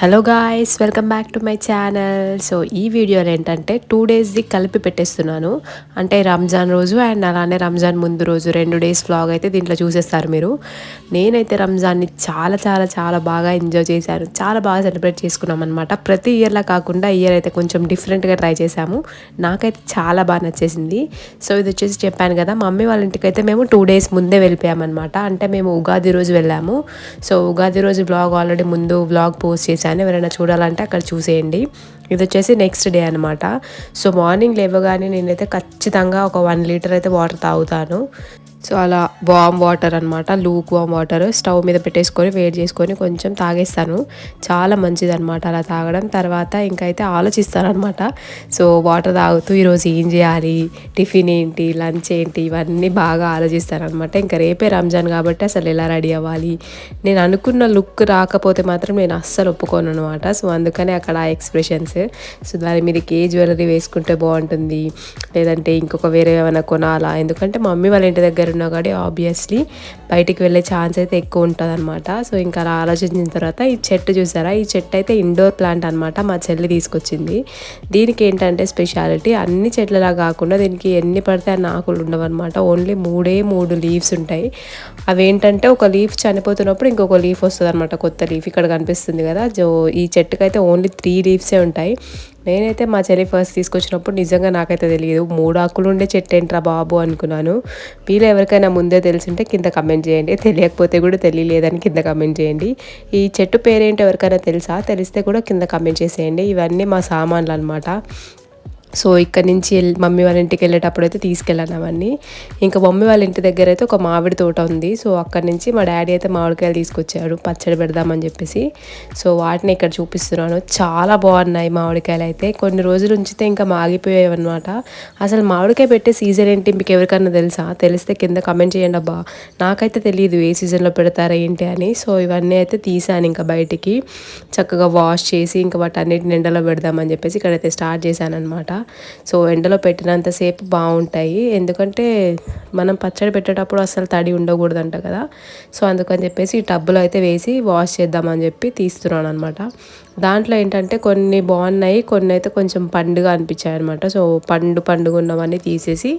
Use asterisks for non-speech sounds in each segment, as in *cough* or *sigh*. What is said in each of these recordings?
Hello guys welcome back to my channel so ఈ వీడియోలో ఏంటంటే టూ డేస్ది కలిపి పెట్టేస్తున్నాను. అంటే రంజాన్ రోజు అండ్ అలానే రంజాన్ ముందు రోజు రెండు డేస్ వ్లాగ్ అయితే దీంట్లో చూసేస్తారు మీరు. నేనైతే రంజాన్ని చాలా చాలా చాలా బాగా ఎంజాయ్ చేశాను. చాలా బాగా సెలబ్రేట్ చేసుకున్నాం అనమాట ప్రతి ఇయర్లా కాకుండా ఇయర్ అయితే కొంచెం డిఫరెంట్గా ట్రై చేశాము. నాకైతే చాలా బాగా నచ్చేసింది. సో ఇది వచ్చేసి చెప్పాను కదా మమ్మీ వాళ్ళ ఇంటికి అయితే మేము టూ డేస్ ముందే వెళ్ళిపోయామన్నమాట. అంటే మేము ఉగాది రోజు వెళ్ళాము. సో ఉగాది రోజు బ్లాగ్ ఆల్రెడీ ముందు బ్లాగ్ పోస్ట్ చేశాను. ఎవరైనా చూడాలంటే అక్కడ చూసేయండి. ఇది వచ్చేసి నెక్స్ట్ డే అనమాట సో మార్నింగ్ లేవగానే నేనైతే ఖచ్చితంగా ఒక వన్ లీటర్ అయితే వాటర్ తాగుతాను. సో అలా వామ్ వాటర్ అనమాట లూక్ వామ్ వాటర్ స్టవ్ మీద పెట్టేసుకొని వేడి చేసుకొని కొంచెం తాగేస్తాను. చాలా మంచిది అనమాట అలా తాగడం. తర్వాత ఇంకైతే ఆలోచిస్తాను అనమాట సో వాటర్ తాగుతూ ఈరోజు ఏం చేయాలి? టిఫిన్ ఏంటి? లంచ్ ఏంటి? ఇవన్నీ బాగా ఆలోచిస్తాను అనమాట ఇంకా రేపే రంజాన్ కాబట్టి అసలు ఎలా రెడీ అవ్వాలి? నేను అనుకున్న లుక్ రాకపోతే మాత్రం నేను అస్సలు ఒప్పుకోను అనమాట సో అందుకనే అక్కడ ఆ ఎక్స్ప్రెషన్స్. సో దాని మీదకి ఏ జ్యువెలరీ వేసుకుంటే బాగుంటుంది. లేదంటే ఇంకొక వేరే ఏమైనా కొనాలా? ఎందుకంటే మమ్మీ వాళ్ళ ఇంటి దగ్గర ఉన్నా కానీ ఆబ్వియస్లీ బయటికి వెళ్ళే ఛాన్స్ అయితే ఎక్కువ ఉంటుంది అనమాట సో ఇంకా అలా ఆలోచించిన తర్వాత ఈ చెట్టు చూసారా? ఈ చెట్టు అయితే ఇండోర్ ప్లాంట్ అనమాట మా చెల్లి తీసుకొచ్చింది. దీనికి ఏంటంటే స్పెషాలిటీ అన్ని చెట్లలా కాకుండా దీనికి ఎన్ని పడితే అన్ని ఆకులు ఉండవన్నమాట. ఓన్లీ మూడే మూడు లీవ్స్ ఉంటాయి. అవి ఏంటంటే ఒక లీఫ్ చనిపోతున్నప్పుడు ఇంకొక లీఫ్ వస్తుంది అనమాట కొత్త లీఫ్ ఇక్కడ కనిపిస్తుంది కదా. జో ఈ చెట్టుకైతే ఓన్లీ త్రీ లీవ్సే ఉంటాయి. నేనైతే మా చెల్లి ఫస్ట్ తీసుకొచ్చినప్పుడు నిజంగా నాకైతే తెలియదు. మూడు ఆకులు ఉండే చెట్టు ఏంట్రా బాబు అనుకున్నాను. వీళ్ళు ఎవరికైనా ముందే తెలిసింటే కింద కమెంట్ చేయండి. తెలియకపోతే కూడా తెలియలేదని కింద కమెంట్ చేయండి. ఈ చెట్టు పేరేంటి ఎవరికైనా తెలుసా? తెలిస్తే కూడా కింద కమెంట్ చేసేయండి. ఇవన్నీ మా సామాన్లు అనమాట సో ఇక్కడ నుంచి మమ్మీ వాళ్ళ ఇంటికి వెళ్ళేటప్పుడు అయితే తీసుకెళ్ళాను అవన్నీ. ఇంకా మమ్మీ వాళ్ళ ఇంటి దగ్గర అయితే ఒక మామిడి తోట ఉంది. సో అక్కడ నుంచి మా డాడీ అయితే మామిడికాయలు తీసుకొచ్చాడు. పచ్చడి పెడదామని చెప్పేసి. సో వాటిని ఇక్కడ చూపిస్తున్నాను. చాలా బాగున్నాయి మామిడికాయలు అయితే. కొన్ని రోజులు ఉంచితే ఇంకా మాగిపోయాయి అనమాట అసలు మామిడికాయ పెట్టే సీజన్ ఏంటి మీకు ఎవరికన్నా తెలుసా? తెలిస్తే కింద కమెంట్ చేయండి అబ్బా. నాకైతే తెలియదు ఏ సీజన్లో పెడతారా ఏంటి అని. సో ఇవన్నీ అయితే తీసాను ఇంకా బయటికి. చక్కగా వాష్ చేసి ఇంకా వాటన్నిటిని ఎండలో పెడదామని చెప్పేసి ఇక్కడైతే స్టార్ట్ చేశాను అనమాట సో ఎండలో పెట్టినంతసేపు బాగుంటాయి. ఎందుకంటే మనం పచ్చడి పెట్టేటప్పుడు అసలు తడి ఉండకూడదంట కదా. సో అందుకని చెప్పేసి ఈ టబ్బులో అయితే వేసి వాష్ చేద్దామని చెప్పి తీస్తున్నాను అనమాట దాంట్లో ఏంటంటే కొన్ని బాగున్నాయి కొన్ని అయితే కొంచెం పండుగ అనిపించాయి అనమాట సో పండు పండుగ ఉన్నవన్నీ తీసేసి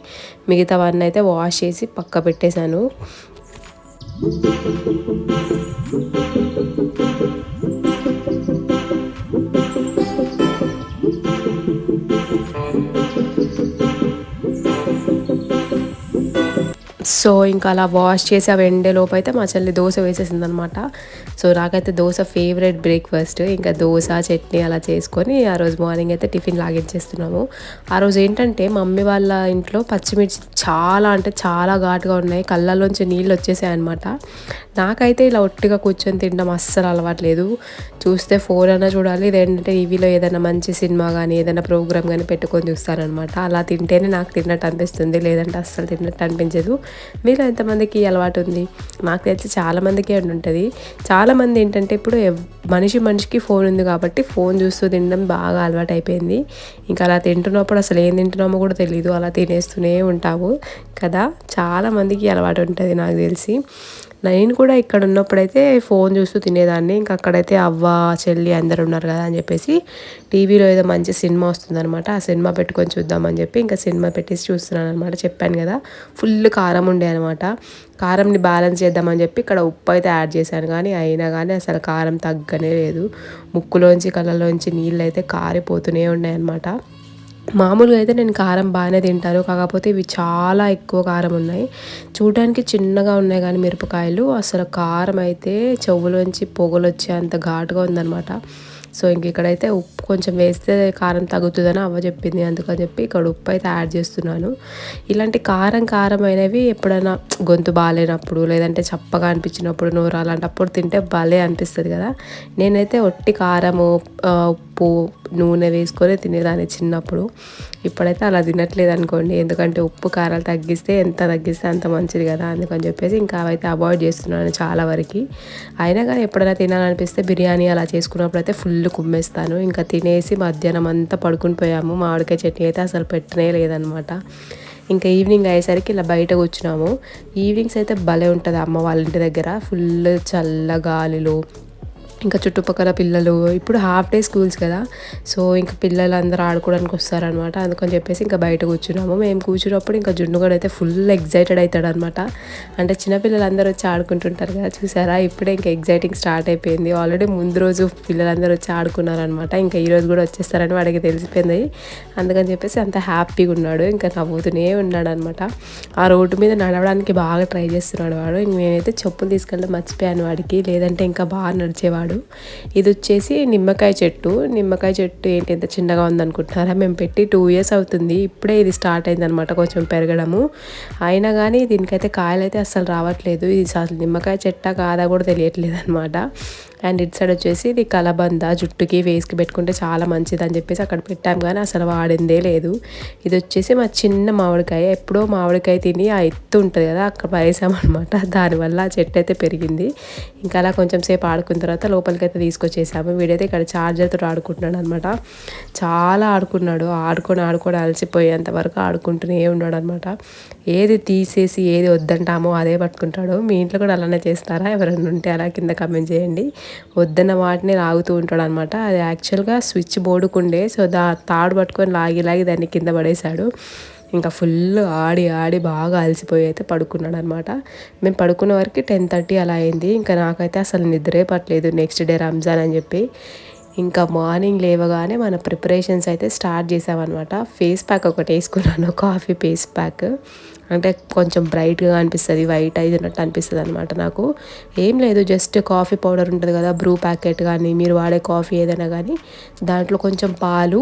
మిగతావన్నీ అయితే వాష్ చేసి పక్క పెట్టేశాను. సో ఇంకా అలా వాష్ చేసి అవి ఎండేలోపు అయితే మా చెల్లి దోశ వేసేసింది అనమాట సో నాకైతే దోశ ఫేవరెట్ బ్రేక్ఫాస్ట్ ఇంకా దోశ చట్నీ అలా చేసుకొని ఆ రోజు మార్నింగ్ అయితే టిఫిన్ లాగించేస్తున్నాము. ఆ రోజు ఏంటంటే మమ్మీ వాళ్ళ ఇంట్లో పచ్చిమిర్చి చాలా అంటే చాలా ఘాటుగా ఉన్నాయి. కళ్ళల్లోంచి నీళ్ళు వచ్చేసాయి అనమాట నాకైతే ఇలా ఒట్టిగా కూర్చొని తినడం అస్సలు అలవాట్లేదు చూస్తే ఫోన్ అయినా చూడాలి. లేదంటే టీవీలో ఏదైనా మంచి సినిమా కానీ ఏదైనా ప్రోగ్రామ్ కానీ పెట్టుకొని చూస్తానమాట అలా తింటేనే నాకు తిన్నట్టు అనిపిస్తుంది. లేదంటే అస్సలు తిన్నట్టు అనిపించదు. మీలో ఎంతమందికి అలవాటు ఉంది? నాకు తెలిసి చాలామందికి ఉంటుంది. చాలామంది ఏంటంటే ఇప్పుడు మనిషి మనిషికి ఫోన్ ఉంది కాబట్టి ఫోన్ చూస్తూ తినడం బాగా అలవాటు అయిపోయింది. ఇంకా అలా తింటున్నప్పుడు అసలు ఏం తింటున్నామో కూడా తెలియదు అలా తినేస్తూనే ఉంటాము కదా. చాలామందికి అలవాటు ఉంటుంది నాకు తెలిసి. నేను కూడా ఇక్కడ ఉన్నప్పుడైతే ఫోన్ చూస్తూ తినేదాన్ని. ఇంకా అక్కడైతే అవ్వ చెల్లి అందరు ఉన్నారు కదా అని చెప్పేసి టీవీలో ఏదో మంచి సినిమా వస్తుందనమాట ఆ సినిమా పెట్టుకొని చూద్దామని చెప్పి ఇంకా సినిమా పెట్టేసి చూస్తున్నాను అనమాట చెప్పాను కదా ఫుల్ కారం ఉండే అనమాట కారంని బ్యాలెన్స్ చేద్దామని చెప్పి ఇక్కడ ఉప్పు అయితే యాడ్ చేశాను. కానీ అయినా కానీ అసలు కారం తగ్గనే లేదు. ముక్కులోంచి కళ్ళలోంచి నీళ్ళు అయితే కారిపోతూనే ఉన్నాయన్నమాట మామూలుగా అయితే నేను కారం బాగానే తింటాను. కాకపోతే ఇవి చాలా ఎక్కువ కారం ఉన్నాయి. చూడడానికి చిన్నగా ఉన్నాయి కానీ మిరపకాయలు. అసలు కారం అయితే చెవులోంచి పొగలు వచ్చే అంత ఘాటుగా ఉందన్నమాట. సో ఇంక ఇక్కడైతే ఉప్పు కొంచెం వేస్తే కారం తగ్గుతుందని అవ్వ చెప్పింది. అందుకని చెప్పి ఇక్కడ ఉప్పు అయితే యాడ్ చేస్తున్నాను. ఇలాంటి కారం కారం అయినవి ఎప్పుడైనా గొంతు బాగాలేనప్పుడు లేదంటే చప్పగా అనిపించినప్పుడు నోరు అలాంటప్పుడు తింటే భలే అనిపిస్తుంది కదా. నేనైతే ఒట్టి కారము ఉప్పు నూనె వేసుకొని తినేదాన్ని చిన్నప్పుడు. ఇప్పుడైతే అలా తినట్లేదు అనుకోండి ఎందుకంటే ఉప్పు కారాలు తగ్గిస్తే ఎంత తగ్గిస్తే అంత మంచిది కదా అందుకని చెప్పేసి ఇంకా అవైతే అవాయిడ్ చేస్తున్నాను చాలా వరకు. అయినా కానీ ఎప్పుడైనా తినాలనిపిస్తే బిర్యానీ అలా చేసుకున్నప్పుడు అయితే ఫుల్ కుమ్మేస్తాను. ఇంకా తినేసి మధ్యాహ్నం అంతా పడుకుని పోయాము. మామిడికాయ చట్నీ అయితే అసలు పెట్టనే లేదనమాట. ఇంకా ఈవినింగ్ అయ్యేసరికి ఇలా బయట కూర్చున్నాము. ఈవినింగ్స్ అయితే భలే ఉంటుంది అమ్మ వాళ్ళ ఇంటి దగ్గర. ఫుల్ చల్ల గాలిలో ఇంకా చుట్టుపక్కల పిల్లలు. ఇప్పుడు హాఫ్ డే స్కూల్స్ కదా. సో ఇంకా పిల్లలు అందరూ ఆడుకోవడానికి వస్తారనమాట. అందుకని చెప్పేసి ఇంకా బయట కూర్చున్నాము. మేము కూర్చున్నప్పుడు ఇంకా జున్ను కూడా అయితే ఫుల్ ఎగ్జైటెడ్ అవుతాడు అనమాట అంటే చిన్నపిల్లలు అందరూ వచ్చి ఆడుకుంటుంటారు కదా. చూసారా? ఇప్పుడే ఇంకా ఎగ్జైటింగ్ స్టార్ట్ అయిపోయింది. ఆల్రెడీ ముందు రోజు పిల్లలందరూ వచ్చి ఆడుకున్నారనమాట. ఇంకా ఈ రోజు కూడా వచ్చేస్తారని వాడికి తెలిసిపోయింది. అందుకని చెప్పేసి అంత హ్యాపీగా ఉన్నాడు. ఇంకా నవ్వుతూనే ఉన్నాడు అనమాట ఆ రోడ్డు మీద నడవడానికి బాగా ట్రై చేస్తున్నాడు వాడు. ఇంక నేనైతే చెప్పులు తీసుకెళ్ళడం మర్చిపోయాను వాడికి. లేదంటే ఇంకా బాగా నడిచేవాడు. ఇది వచ్చేసి నిమ్మకాయ చెట్టు. నిమ్మకాయ చెట్టు ఏంటి ఎంత చిన్నగా ఉందనుకుంటున్నారా? మేము పెట్టి టూ ఇయర్స్ అవుతుంది. ఇప్పుడే ఇది స్టార్ట్ అయిందనమాట కొంచెం పెరగడము. అయినా కానీ దీనికైతే కాయలు అయితే అస్సలు రావట్లేదు. ఇది అసలు నిమ్మకాయ చెట్ట కాదా కూడా తెలియట్లేదు అనమాట అండ్ ఇటు సైడ్ వచ్చేసి ఇది కలబంద జుట్టుకి ఫేస్కి పెట్టుకుంటే చాలా మంచిది అని చెప్పేసి అక్కడ పెట్టాం కానీ అసలు వాడిందే లేదు. ఇది వచ్చేసి మా చిన్న మామిడికాయ ఎప్పుడో మామిడికాయ తిని ఆ ఎత్తు ఉంటుంది కదా అక్కడ పడేసామన్నమాట *laughs* దానివల్ల ఆ చెట్టు అయితే పెరిగింది. ఇంకా అలా కొంచెం సేపు ఆడుకున్న తర్వాత లోపలికి అయితే తీసుకొచ్చేసాము. వీడైతే ఇక్కడ చార్జర్తో ఆడుకుంటున్నాడు అనమాట చాలా ఆడుకున్నాడు. ఆడుకొని ఆడుకొని అలసిపోయేంత వరకు ఆడుకుంటూనే ఉన్నాడు అనమాట ఏది తీసేసి ఏది వద్దంటామో అదే పట్టుకుంటాడు. మీ ఇంట్లో కూడా అలానే చేస్తారా? ఎవరైనా ఉంటే అలా కింద కమెంట్ చేయండి. వద్దన్న వాటిని లాగుతూ ఉంటాడు అనమాట అది యాక్చువల్గా స్విచ్ బోర్డుకుండే సో దా తాడు పట్టుకొని లాగి లాగి దాన్ని కింద పడేశాడు. ఇంకా ఫుల్ ఆడి ఆడి బాగా అలసిపోయి అయితే పడుకున్నాడు అనమాట మేము పడుకున్న వరకు టెన్ థర్టీ అలా అయింది. ఇంకా నాకైతే అసలు నిద్రే పట్టలేదు. నెక్స్ట్ డే రంజాన్ అని చెప్పి. ఇంకా మార్నింగ్ లేవగానే మన ప్రిపరేషన్స్ అయితే స్టార్ట్ చేసామన్నమాట ఫేస్ ప్యాక్ ఒకటి వేసుకున్నాను. Coffee face pack. అంటే కొంచెం బ్రైట్గా అనిపిస్తుంది వైట్ అయినట్టు అనిపిస్తుంది అనమాట నాకు. ఏం లేదు జస్ట్ కాఫీ పౌడర్ ఉంటుంది కదా బ్రూ ప్యాకెట్ కానీ మీరు వాడే కాఫీ ఏదైనా కానీ దాంట్లో కొంచెం పాలు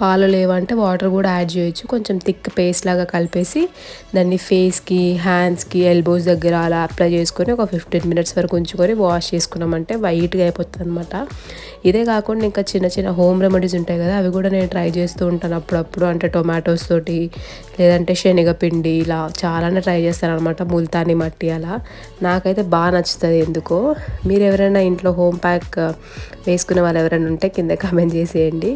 పాలు లేవంటే వాటర్ కూడా యాడ్ చేయొచ్చు. కొంచెం థిక్ పేస్ట్ లాగా కలిపేసి దాన్ని ఫేస్కి హ్యాండ్స్కి ఎల్బోస్ దగ్గర అలా అప్లై చేసుకొని ఒక ఫిఫ్టీన్ మినిట్స్ వరకు ఉంచుకొని వాష్ చేసుకున్నామంటే వైట్గా అయిపోతుంది అనమాట ఇదే కాకుండా ఇంకా చిన్న చిన్న హోమ్ రెమెడీస్ ఉంటాయి కదా అవి కూడా నేను ట్రై చేస్తూ ఉంటాను అప్పుడప్పుడు. అంటే టొమాటోస్ తోటి లేదంటే శనగపిండి ఇలా చాలానే ట్రై చేస్తాను అనమాట ముల్తాని మట్టి అలా. నాకైతే బాగా నచ్చుతుంది ఎందుకో. మీరు ఎవరైనా ఇంట్లో హోమ్ ప్యాక్ వేసుకునే వాళ్ళు ఎవరైనా ఉంటే కింద కామెంట్ చేసేయండి.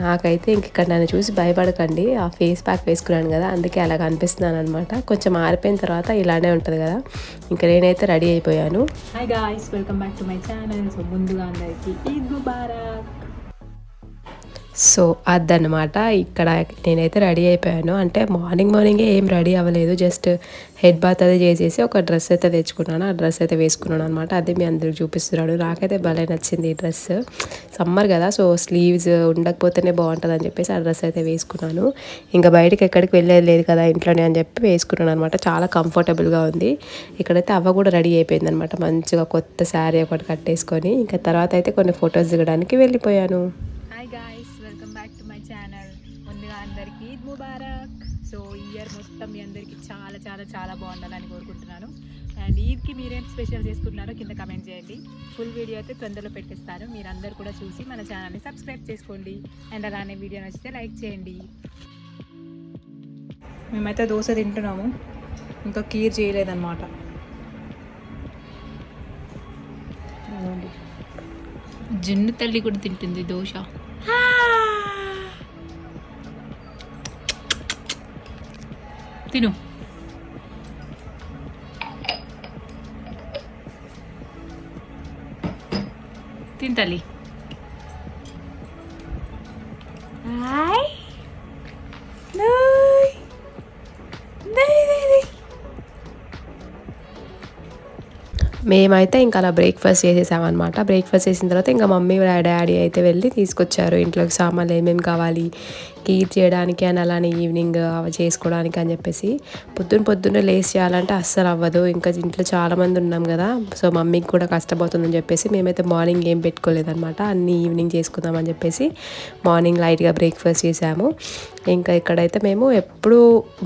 నాకైతే ఇంక ఇక్కడ నన్ను చూసి భయపడకండి. ఆ ఫేస్ ప్యాక్ వేసుకున్నాను కదా అందుకే అలాగ అనిపిస్తున్నాను అనమాట కొంచెం ఆరిపోయిన తర్వాత ఇలానే ఉంటుంది కదా. ఇంకా నేనైతే రెడీ అయిపోయాను. Hi guys welcome back to my channel so ముందుగా అందరికీ ఈద్ ముబారక్. సో అదనమాట ఇక్కడ నేనైతే రెడీ అయిపోయాను. అంటే మార్నింగ్ మార్నింగే ఏం రెడీ అవ్వలేదు. జస్ట్ హెడ్ బాత్ అదే చేసేసి ఒక డ్రెస్ అయితే తెచ్చుకున్నాను. ఆ డ్రెస్ అయితే వేసుకున్నాను అనమాట అదే మీ అందరికి చూపిస్తున్నాడు. నాకైతే భలే నచ్చింది ఈ డ్రెస్. సమ్మర్ కదా సో స్లీవ్స్ ఉండకపోతేనే బాగుంటుంది అని చెప్పేసి ఆ డ్రెస్ అయితే వేసుకున్నాను. ఇంకా బయటకి ఎక్కడికి వెళ్ళేది లేదు కదా ఇంట్లోనే అని చెప్పి వేసుకున్నాను అనమాట చాలా కంఫర్టబుల్గా ఉంది. ఇక్కడైతే అవ్వ కూడా రెడీ అయిపోయింది అనమాట మంచిగా కొత్త శారీ ఒకటి కట్టేసుకొని. ఇంకా తర్వాత అయితే కొన్ని ఫొటోస్ దిగడానికి వెళ్ళిపోయాను. చాలా బాగుండాలని కోరుకుంటున్నాను. అండ్ ఈద్కి మీరేం స్పెషల్ చేసుకుంటున్నారో కింద కమెంట్ చేయండి. ఫుల్ వీడియో అయితే తొందరలో పెట్టిస్తాను మీరు అందరు కూడా చూసి మన ఛానల్ని సబ్స్క్రైబ్ చేసుకోండి. అండ్ అలానే వీడియో నచ్చితే లైక్ చేయండి. మేమైతే దోశ తింటున్నాము. ఇంకా కీర్ చేయలేదన్నమాట. జున్ను తల్లి కూడా తింటుంది దోశ. తిను. తల్లి మేమైతే ఇంకా అలా బ్రేక్ఫాస్ట్ చేసేసామన్నమాట. బ్రేక్ఫాస్ట్ చేసిన తర్వాత ఇంకా మమ్మీ డాడీ అయితే వెళ్ళి తీసుకొచ్చారు. ఇంట్లోకి సామాన్లు ఏమేమి కావాలి కీర్ చేయడానికి అని అలానే ఈవినింగ్ అవి చేసుకోవడానికి అని చెప్పేసి పొద్దున్న పొద్దున్న లేస్ చేయాలంటే అస్సలు అవ్వదు. ఇంకా ఇంట్లో చాలామంది ఉన్నాం కదా సో మమ్మీకి కూడా కష్టపోతుందని చెప్పేసి మేమైతే మార్నింగ్ ఏం పెట్టుకోలేదనమాట అన్నీ ఈవినింగ్ చేసుకుందామని చెప్పేసి మార్నింగ్ లైట్గా బ్రేక్ఫాస్ట్ చేసాము. ఇంకా ఇక్కడైతే మేము ఎప్పుడూ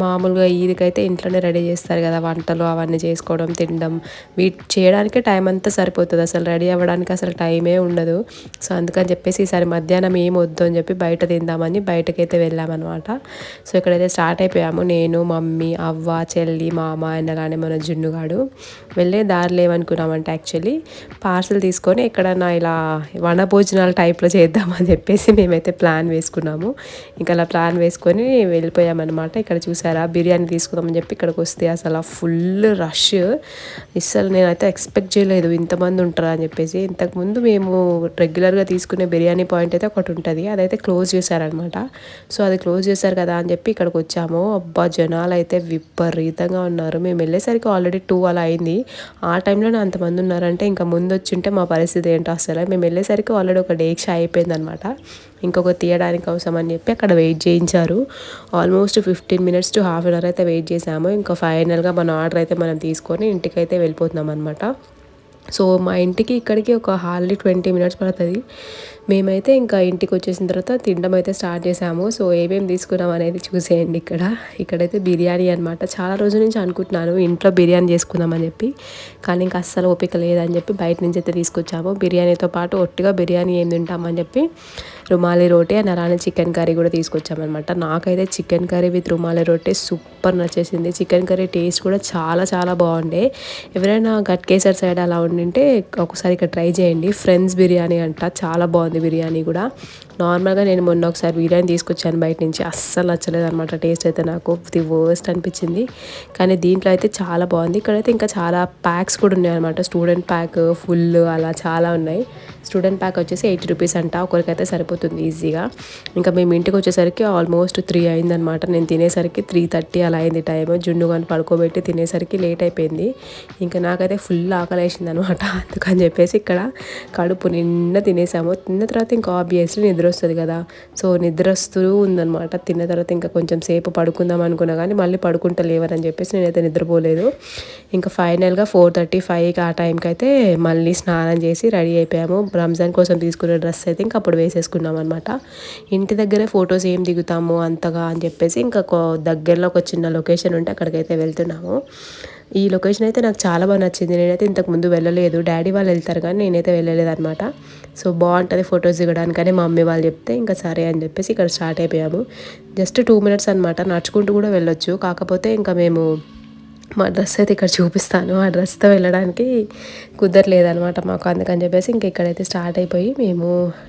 మామూలుగా ఈదికైతే ఇంట్లోనే రెడీ చేస్తారు కదా వంటలు అవన్నీ చేసుకోవడం తినడం. వీటి చేయడానికే టైం అంతా సరిపోతుంది. అసలు రెడీ అవ్వడానికి అసలు టైమే ఉండదు. సో అందుకని చెప్పేసి ఈసారి మధ్యాహ్నం ఏం వద్దు అని చెప్పి బయట తిందామని బయటకి అయితే వెళ్ళామన్నమాట. సో ఇక్కడైతే స్టార్ట్ అయిపోయాము. నేను మమ్మీ అవ్వ చెల్లి మామ అండ్ అలానే మన జున్నుగాడు వెళ్ళే దారిలో ఏమనుకున్నామంటే యాక్చువల్లీ పార్సల్ తీసుకొని ఎక్కడన్నా ఇలా వనభోజనాల టైప్లో చేద్దామని చెప్పేసి మేమైతే ప్లాన్ వేసుకున్నాము. ఇంకా అలా ప్లాన్ వేసుకొని వెళ్ళిపోయామన్నమాట. ఇక్కడ చూసారా? బిర్యానీ తీసుకుందామని చెప్పి ఇక్కడికి వస్తే అసలు ఫుల్ రష్ అసలు నేనైతే ఎక్స్పెక్ట్ చేయలేదు ఇంతమంది ఉంటారా అని చెప్పేసి. ఇంతకుముందు మేము రెగ్యులర్గా తీసుకునే బిర్యానీ పాయింట్ అయితే ఒకటి ఉంటుంది. అదైతే క్లోజ్ చేశారనమాట సో అది క్లోజ్ చేశారు కదా అని చెప్పి ఇక్కడికి వచ్చాము. అబ్బా జనాలు అయితే విపరీతంగా ఉన్నారు. మేము వెళ్ళేసరికి ఆల్రెడీ టూ అలా అయింది. ఆ టైంలోనే అంతమంది ఉన్నారంటే ఇంకా ముందు వచ్చింటే మా పరిస్థితి ఏంటో అసలు. మేము వెళ్ళేసరికి ఆల్రెడీ ఒక డేక్ష అయిపోయిందనమాట. ఇంకొక తీయడానికి అవసరం అని చెప్పి అక్కడ వెయిట్ చేయించారు. Almost fifteen minutes to half an hour అయితే వెయిట్ చేసాము ఇంకా ఫైనల్గా మన ఆర్డర్ అయితే మనం తీసుకొని ఇంటికి అయితే వెళ్ళిపోతున్నాం అనమాట సో మా ఇంటికి ఇక్కడికి ఒక హార్డ్లీ ట్వంటీ మినిట్స్ పడుతుంది. మేమైతే ఇంకా ఇంటికి వచ్చేసిన తర్వాత తినడం అయితే స్టార్ట్ చేసాము. సో ఏమేమి తీసుకున్నాం అనేది చూసేయండి ఇక్కడ. ఇక్కడైతే బిర్యానీ అనమాట చాలా రోజుల నుంచి అనుకుంటున్నాను ఇంట్లో బిర్యానీ చేసుకుందామని చెప్పి. కానీ ఇంకా అస్సలు ఓపిక లేదని చెప్పి బయట నుంచి అయితే తీసుకొచ్చాము. బిర్యానీతో పాటు ఒట్టిగా బిర్యానీ ఏం తింటామని చెప్పి రుమాలి రోటీ అండ్ అలానే చికెన్ కర్రీ కూడా తీసుకొచ్చామన్నమాట. నాకైతే chicken curry with rumali roti super నచ్చేసింది. చికెన్ కర్రీ టేస్ట్ కూడా చాలా చాలా బాగుండే. ఎవరైనా గట్కేసర్ సైడ్ అలా ఉండింటే ఒకసారి ఇక్కడ ట్రై చేయండి. ఫ్రెండ్స్ బిర్యానీ అంట చాలా బాగుంది బిర్యానీ కూడా. నార్మల్గా నేను మొన్న ఒకసారి బిర్యానీ తీసుకొచ్చాను బయట నుంచి. అస్సలు నచ్చలేదు అనమాట టేస్ట్ అయితే నాకు ది వర్స్ట్ అనిపించింది. కానీ దీంట్లో అయితే చాలా బాగుంది. ఇక్కడైతే ఇంకా చాలా ప్యాక్స్ కూడా ఉన్నాయి అనమాట స్టూడెంట్ ప్యాక్ ఫుల్ అలా చాలా ఉన్నాయి. స్టూడెంట్ ప్యాక్ వచ్చేసి ఎయిటీ రూపీస్ అంట. ఒకరికైతే సరిపోతుంది ఈజీగా. ఇంకా మేము ఇంటికి వచ్చేసరికి ఆల్మోస్ట్ త్రీ అయిందనమాట నేను తినేసరికి త్రీ థర్టీ అలా అయింది టైం జున్ను కానీ పడుకోబెట్టి తినేసరికి లేట్ అయిపోయింది. ఇంకా నాకైతే ఫుల్ ఆకలి వేసింది అనమాట *laughs* అందుకని చెప్పేసి ఇక్కడ కడుపు నిండా తినేసాము. తిన్న తర్వాత ఇంకా ఆబ్వియస్లీ నిద్ర నిద్ర వస్తుంది కదా. సో నిద్ర వస్తూ ఉందన్నమాట. తిన్న తర్వాత ఇంకా కొంచెం సేపు పడుకుందాం అనుకున్నా కానీ మళ్ళీ పడుకుంటా లేవని చెప్పేసి నేనైతే నిద్రపోలేదు. ఇంకా ఫైనల్గా ఫోర్ థర్టీ ఫైవ్కి ఆ టైంకి అయితే మళ్ళీ స్నానం చేసి రెడీ అయిపోయాము. రంజాన్ కోసం తీసుకున్న డ్రెస్ అయితే ఇంకా అప్పుడు వేసేసుకున్నాం అనమాట ఇంటి దగ్గరే ఫొటోస్ ఏం దిగుతాము అంతగా అని చెప్పేసి ఇంకా దగ్గరలో ఒక చిన్న లొకేషన్ ఉంటే అక్కడికైతే వెళ్తున్నాము. ఈ లొకేషన్ అయితే నాకు చాలా బాగా నచ్చింది. నేనైతే ఇంతకు ముందు వెళ్ళలేదు. డాడీ వాళ్ళు వెళ్తారు కానీ నేనైతే వెళ్ళలేదు అనమాట సో బాగుంటుంది ఫొటోస్ దిగడానికని మా మమ్మీ వాళ్ళు చెప్తే ఇంకా సరే అని చెప్పేసి ఇక్కడ స్టార్ట్ అయిపోయాము. జస్ట్ టూ మినిట్స్ అనమాట నడుచుకుంటూ కూడా వెళ్ళొచ్చు. కాకపోతే ఇంకా మేము మా డ్రెస్ అయితే ఇక్కడ చూపిస్తాను. ఆ డ్రెస్తో వెళ్ళడానికి కుదరలేదనమాట మాకు. అందుకని చెప్పేసి ఇంక ఇక్కడైతే స్టార్ట్ అయిపోయి మేము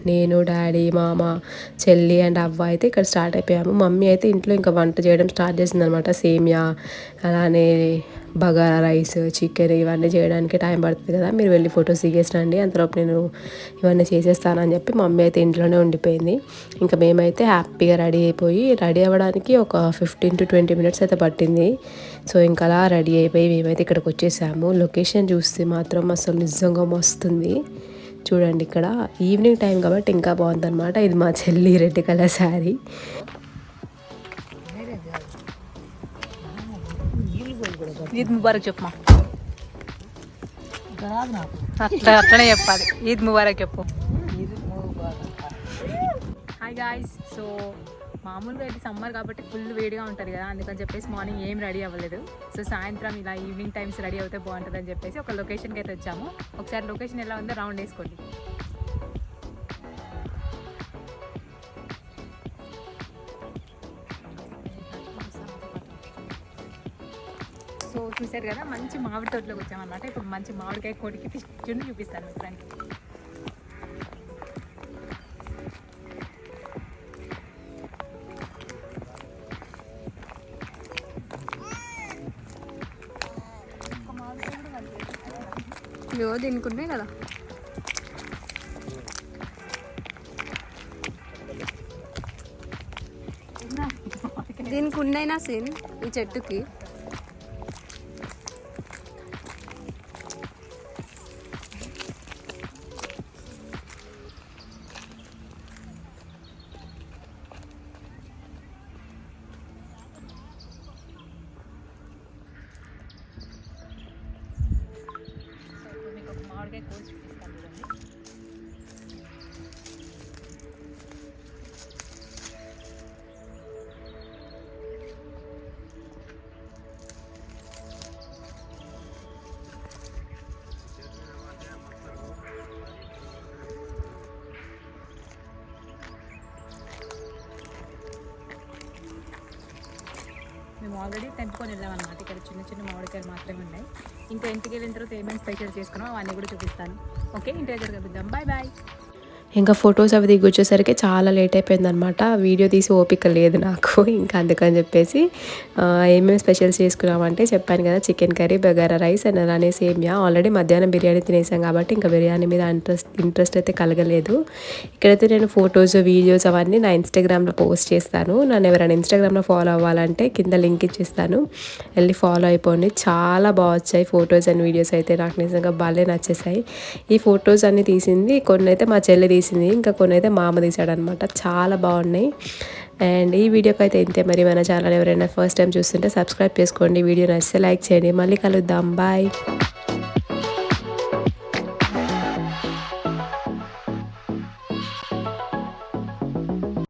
నేను డాడీ మామ చెల్లి అండ్ అవ్వ అయితే ఇక్కడ స్టార్ట్ అయిపోయాము. మమ్మీ అయితే ఇంట్లో ఇంకా వంట చేయడం స్టార్ట్ చేసిందనమాట సేమియా అలానే బగారా రైస్ చికెన్ ఇవన్నీ చేయడానికి టైం పడుతుంది కదా. మీరు వెళ్ళి ఫొటోస్ దిగేసినండి అంతలోపు నేను ఇవన్నీ చేసేస్తానని చెప్పి మమ్మీ అయితే ఇంట్లోనే ఉండిపోయింది. ఇంకా మేమైతే హ్యాపీగా రెడీ అయిపోయి రెడీ అవ్వడానికి ఒక ఫిఫ్టీన్ టు ట్వంటీ మినిట్స్ అయితే పట్టింది. సో ఇంకా అలా రెడీ అయిపోయి మేమైతే ఇక్కడికి వచ్చేసాము. లొకేషన్ చూస్తే మాత్రం అసలు నిజంగా మస్తుంది. చూడండి ఇక్కడ. ఈవినింగ్ టైం కాబట్టి ఇంకా బాగుందన్నమాట. ఇది మా చెల్లి రెడ్ కలర్ శారీ. ఈద్ ముబారక్ చెప్పమా? అట్లా అట్లనే చెప్పాలి. ఈద్ ముబారక్ చెప్పు. హాయ్ గాయ్స్ సో మామూలుగా అయితే సమ్మర్ కాబట్టి ఫుల్ వేడిగా ఉంటుంది కదా అందుకని చెప్పేసి మార్నింగ్ ఏం రెడీ అవ్వలేదు. సో సాయంత్రం ఇలా ఈవినింగ్ టైమ్స్ రెడీ అవుతే బాగుంటుంది అని చెప్పేసి ఒక లొకేషన్కి అయితే వచ్చాము. ఒకసారి లొకేషన్ ఎలా ఉందో రౌండ్ వేసుకోండి. చూసారు కదా మంచి మామిడి తోటలోకి వచ్చామన్నమాట. ఇప్పుడు మంచి మామిడికాయ కొడికి చుండి చూపిస్తాను మీ ఫ్రెండ్కి ఇగో దీనికి ఉన్నాయి కదా. దీనికి ఉన్నాయినా సీన్ ఈ చెట్టుకి. ఆల్రెడీ తెంపుకొని వెళ్ళాం అనమాట ఇక్కడ చిన్న చిన్న మామిడికాయలు మాత్రమే ఉన్నాయి. ఇంకా ఇంటికి వెళ్ళిన తర్వాత ఏమేమి స్పెషల్ చేసుకున్నాం అవన్నీ కూడా చూపిస్తాను. ఓకే ఇంటి దగ్గర కలుద్దాం బాయ్ బాయ్. ఇంకా ఫొటోస్ అవి దిగొచ్చేసరికి చాలా లేట్ అయిపోయింది అనమాట వీడియో తీసి ఓపిక లేదు నాకు. ఇంకా అందుకని చెప్పేసి ఏమేమి స్పెషల్స్ చేసుకున్నామంటే చెప్పాను కదా chicken curry bagara rice and అలానే సేమియా. ఆల్రెడీ మధ్యాహ్నం బిర్యానీ తినేసాం కాబట్టి ఇంకా బిర్యానీ మీద ఇంట్రెస్ట్ ఇంట్రెస్ట్ అయితే కలగలేదు. ఇక్కడైతే నేను ఫొటోస్ వీడియోస్ అవన్నీ నా ఇన్స్టాగ్రామ్లో పోస్ట్ చేస్తాను. నన్ను ఎవరైనా ఇన్స్టాగ్రామ్లో ఫాలో అవ్వాలంటే కింద లింక్ ఇచ్చేస్తాను. వెళ్ళి ఫాలో అయిపోండి. చాలా బాగా వచ్చాయి ఫొటోస్ అండ్ వీడియోస్ అయితే. నాకు నిజంగా భలే నచ్చేసాయి. ఈ ఫొటోస్ అన్ని తీసింది కొన్ని అయితే మా చెల్లి తీసింది. ఇంకా కొన్ని అయితే మా అమ్మ తీసాడనమాట చాలా బాగున్నాయి. అండ్ ఈ వీడియోకి అయితే ఇంతే మరి మన ఛానల్ ఎవరైనా ఫస్ట్ టైం చూస్తుంటే సబ్స్క్రైబ్ చేసుకోండి. వీడియో నచ్చితే లైక్ చేయండి. మళ్ళీ కలుద్దాం. బాయ్.